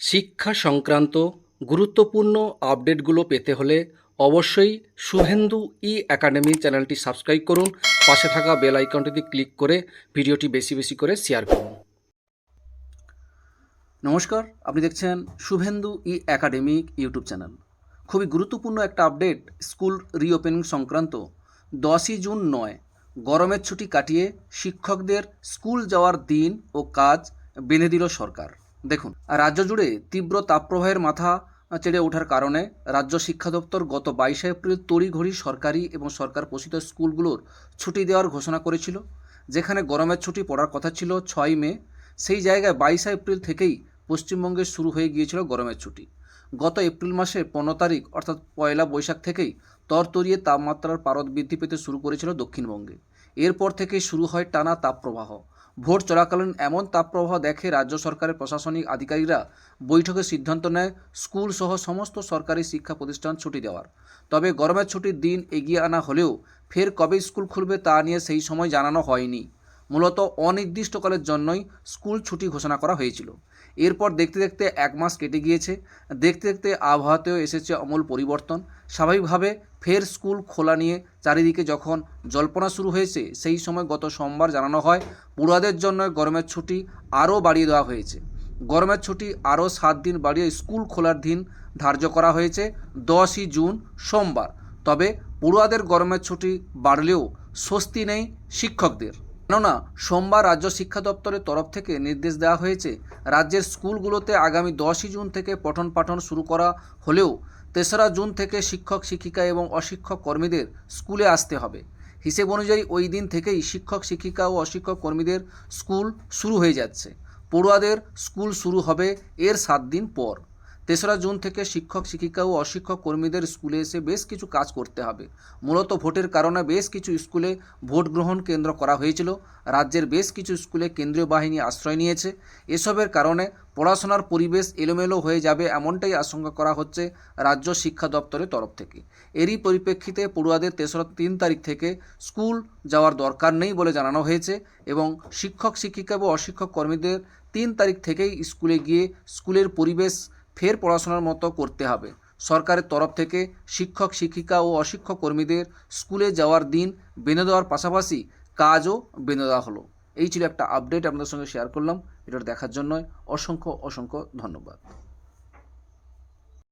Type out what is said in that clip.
শিক্ষা সংক্রান্ত গুরুত্বপূর্ণ আপডেটগুলো পেতে হলে অবশ্যই শুভেন্দু ই একাডেমি চ্যানেলটি সাবস্ক্রাইব করুন। পাশে থাকা বেল আইকনটিতে ক্লিক করে ভিডিওটি বেশি বেশি করে শেয়ার করুন। নমস্কার, আপনি দেখছেন Shuvendu E academic YouTube channel. খুবই গুরুত্বপূর্ণ একটা আপডেট স্কুল রিওপেনিং সংক্রান্ত। দশই জুন নয়, গরমের ছুটি কাটিয়ে শিক্ষকদের স্কুল যাওয়ার দিন ও কাজ বেঁধে দিল সরকার। দেখুন, রাজ্য জুড়ে তীব্র তাপপ্রবাহের মাথা চেড়ে ওঠার কারণে রাজ্য শিক্ষা দপ্তর গত বাইশে এপ্রিল তড়িঘড়ি সরকারি এবং সরকার পোষিত স্কুলগুলোর ছুটি দেওয়ার ঘোষণা করেছিল, যেখানে গরমের ছুটি পড়ার কথা ছিল ছয় মে। সেই জায়গায় বাইশে এপ্রিল থেকেই পশ্চিমবঙ্গে শুরু হয়ে গিয়েছিল গরমের ছুটি। গত এপ্রিল মাসের পনেরো তারিখ, অর্থাৎ পয়লা বৈশাখ থেকেই তরতরিয়ে তাপমাত্রার পারদ বৃদ্ধি পেতে শুরু করেছিল দক্ষিণবঙ্গে। এরপর থেকেই শুরু হয় টানা তাপপ্রবাহ। ভোট চলাকালীন এমন তাপপ্রবাহ দেখে রাজ্য সরকারের প্রশাসনিক আধিকারিকরা বৈঠকে সিদ্ধান্ত নেয় স্কুল সহ সমস্ত সরকারি শিক্ষা প্রতিষ্ঠান ছুটি দেওয়ার। তবে গরমের ছুটির দিন এগিয়ে আনা হলেও ফের কবে স্কুল খুলবে তা নিয়ে সেই সময় জানানো হয়নি। মূলত অনির্দিষ্টকালের জন্যই স্কুল ছুটি ঘোষণা করা হয়েছিল। এরপর দেখতে দেখতে এক মাস কেটে গিয়েছে। দেখতে দেখতে আবহাওয়াতেও এসেছে অমূল পরিবর্তন। স্বাভাবিকভাবে ফের স্কুল খোলা নিয়ে চারিদিকে যখন জল্পনা শুরু হয়েছে, সেই সময় গত সোমবার জানানো হয়, পড়ুয়াদের জন্য গরমের ছুটি আরও বাড়িয়ে দেওয়া হয়েছে। গরমের ছুটি আরও সাত দিন বাড়িয়ে স্কুল খোলার দিন ধার্য করা হয়েছে দশই জুন, সোমবার। তবে পড়ুয়াদের গরমের ছুটি বাড়লেও স্বস্তি নেই শিক্ষকদের। কেননা, সোমবার রাজ্য শিক্ষা দপ্তরের তরফ থেকে নির্দেশ দেওয়া হয়েছে, রাজ্যের স্কুলগুলোতে আগামী দশই জুন থেকে পঠন পাঠন শুরু করা হলেও তেসরা জুন থেকে শিক্ষক, শিক্ষিকা এবং অশিক্ষক কর্মীদের স্কুলে আসতে হবে। হিসেব অনুযায়ী ওই দিন থেকেই শিক্ষক, শিক্ষিকা ও অশিক্ষক কর্মীদের স্কুল শুরু হয়ে যাচ্ছে। পড়ুয়াদের স্কুল শুরু হবে এর সাত দিন পর। তেসরা জুন থেকে শিক্ষক, শিক্ষিকা ও অশিক্ষক কর্মীদের স্কুলে এসে বেশ কিছু কাজ করতে হবে। মূলত ভোটের কারণে বেশ কিছু স্কুলে ভোট গ্রহণ কেন্দ্র করা হয়েছিল। রাজ্যের বেশ কিছু স্কুলে কেন্দ্রীয় বাহিনী আশ্রয় নিয়েছে। এসবের কারণে পড়াশোনার পরিবেশ এলোমেলো হয়ে যাবে এমনটাই আশঙ্কা করা হচ্ছে রাজ্য শিক্ষা দপ্তরের তরফ থেকে। এরই পরিপ্রেক্ষিতে পড়ুয়াদের তেসরা তিন তারিখ থেকে স্কুল যাওয়ার দরকার নেই বলে জানানো হয়েছে এবং শিক্ষক, শিক্ষিকা ও অশিক্ষক কর্মীদের তিন তারিখ থেকেই স্কুলে গিয়ে স্কুলের পরিবেশ ফের পড়াশোনার মতো করতে হবে। সরকারের তরফ থেকে শিক্ষক, শিক্ষিকা ও অশিক্ষক কর্মীদের স্কুলে যাওয়ার দিন বেঁধে দেওয়ার পাশাপাশি কাজও বেঁধে দেওয়া হলো। এই ছিল একটা আপডেট আপনাদের সঙ্গে শেয়ার করলাম। এটা দেখার জন্য অসংখ্য অসংখ্য ধন্যবাদ।